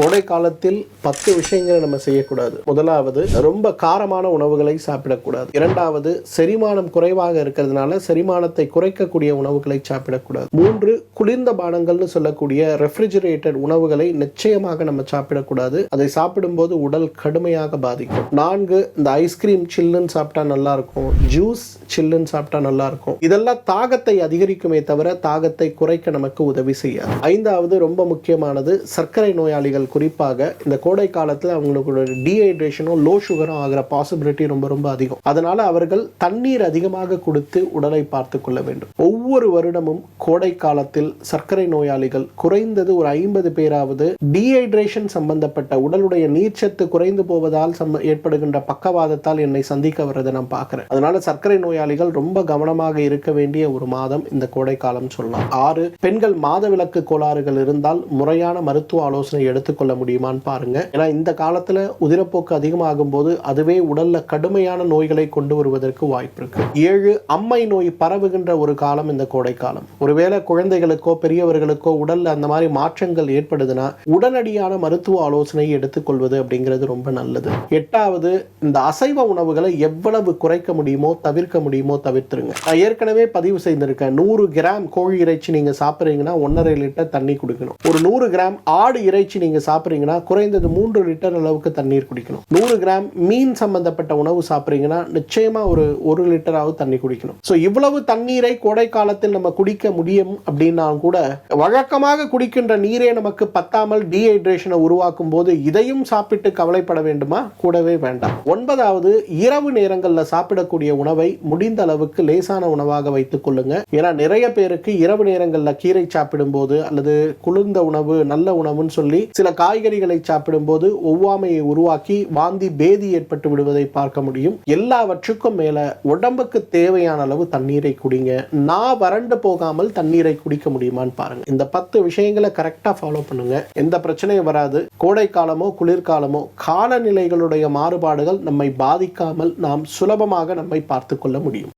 கோடை காலத்தில் பத்து விஷயங்களை நம்ம செய்யக்கூடாது. முதலாவது ரொம்ப காரமான உணவுகளை சாப்பிடக்கூடாது. இரண்டாவது செரிமானம் குறைவாக இருக்கிறதுனால செரிமானத்தை குறைக்கக்கூடிய உணவுகளை சாப்பிடக்கூடாது. மூன்று குளிர்ந்த பானங்கள்னு சொல்லக்கூடிய ரெஃப்ரிஜிரேட்டட் உணவுகளை நிச்சயமாக நம்ம சாப்பிடக்கூடாது. அதை சாப்பிடும்போது உடல் கடுமையாக பாதிக்கும். நான்கு இந்த ஐஸ்கிரீம் சில்லுன்னு சாப்பிட்டா நல்லா இருக்கும் ஜூஸ் சில்லுன்னு சாப்பிட்டா நல்லா இருக்கும் இதெல்லாம் தாகத்தை அதிகரிக்குமே தவிர தாகத்தை குறைக்க நமக்கு உதவி செய்யாது. ஐந்தாவது ரொம்ப முக்கியமானது சர்க்கரை நோயாளிகள் குறிப்பாக இந்த கோடை காலத்தில் அவங்களுக்கு டீஹைட்ரேஷனும் லோ சுகரும் ஆகிற பாசிபிலிட்டி ரொம்ப ரொம்ப அதிகம். அதனால அவர்கள் தண்ணீர் அதிகமாக கொடுத்து உடலை பார்த்து கொள்ள வேண்டும். ஒவ்வொரு வருடமும் கோடை காலத்தில் சர்க்கரை நோயாளிகள் குறைந்தது ஒரு ஐம்பது பேராவது டீஹைட்ரேஷன் சம்பந்தப்பட்ட உடலுடைய நீர்ச்சத்து குறைந்து போவதால் சம்ப ஏற்படுகின்ற பக்கவாதத்தால் என்னை சந்திக்க வர்றதை நான் பார்க்கிறேன். அதனால சர்க்கரை நோயாளிகள் ரொம்ப கவனமாக இருக்க வேண்டிய ஒரு மாதம் இந்த கோடை காலம் சொல்லலாம். ஆறு பெண்கள் மாதவிலக்கு கோளாறுகள் இருந்தால் முறையான மருத்துவ ஆலோசனை எடுத்துக்கொள்ள முடியுமான்னு பாருங்க. ஏன்னா இந்த காலத்துல உதிரப்போக்கு அதிகமாகும் போது அதுவே உடல்ல கடுமையான நோய்களை கொண்டு வருவதற்கு வாய்ப்பு இருக்கு. ஏழு அம்மை நோய் பரவுகின்ற ஒரு காலம் இந்த கோடை காலம் ஒருவேளை குழந்தைகளுக்கோ பெரியவர்களுக்கோ உடல்ல அந்த மாதிரி மாற்றங்கள் ஏற்படுதுன்னா உடனடியான மருத்துவ ஆலோசனை எடுத்துக்கொள்வது அப்படிங்கிறது ரொம்ப நல்லது. எட்டாவது இந்த அசைவ உணவுகளை எவ்வளவு குறைக்க முடியுமோ தவிர்க்க முடியுமோ தவிர்த்துருங்க. நான் ஏற்கனவே பதிவு செய்திருக்கேன். நூறு கிராம் கோழி இறைச்சி நீங்க சாப்பிட்றீங்கன்னா ஒன்றரை லிட்டர் தண்ணி குடிக்கணும். ஒரு நூறு கிராம் ஆடு இறைச்சி நீங்க சாப்பிட்றீங்கன்னா குறைந்தது மூன்று லிட்டர் அளவுக்கு தண்ணீர் குடிக்கணும். நூறு கிராம் மீன் சம்பந்தப்பட்ட உணவு சாப்பிட்றீங்கன்னா நிச்சயமா ஒரு ஒரு லிட்டராவது தண்ணி குடிக்கணும். ஸோ இவ்வளவு தண்ணீரை கோடை காலத்தில் நம்ம குடிக்க முடியும் அப்படின்னா கூட வழக்கமாக குடிக்கின்ற நீரே நமக்கு பத்தாமல் டீஹைட்ரேஷனை உருவாக்கும் போது இதையும் சாப்பிட்டு கவலைப்பட வேண்டுமா? கூடவே வேண்டாம். ஒன்பதாவது இரவு நேரங்களில் சாப்பிடக்கூடிய உணவை முடிந்த அளவுக்கு லேசான உணவாக வைத்துக் கொள்ளுங்க. ஏன்னா நிறைய பேருக்கு இரவு நேரங்களில் கீரை சாப்பிடும்போது அல்லது குளிர்ந்த உணவு நல்ல உணவுன்னு சொல்லி சில காய்கறிகளை சாப்பிடும்போது ஒவ்வாமையை உருவாக்கி வாந்தி பேதி ஏற்பட்டு விடுவதை பார்க்க முடியும். எல்லாவற்றுக்கும் மேல உடம்புக்கு தேவையான அளவு தண்ணீரை குடிங்க. நான் வறண்டு போகாமல் தண்ணீரை குடிக்க முடியுமான்னு பாருங்க. இந்த பத்து விஷயங்களை கரெக்டா ஃபாலோ பண்ணுங்க. எந்த பிரச்சனையும் வராது. கோடை காலமோ குளிர்காலமோ காலநிலைகளுடைய மாறுபாடுகள் நம்மை பாதிக்காமல் நாம் சுலபமாக நம்மை பார்த்து கொள்ள முடியும்.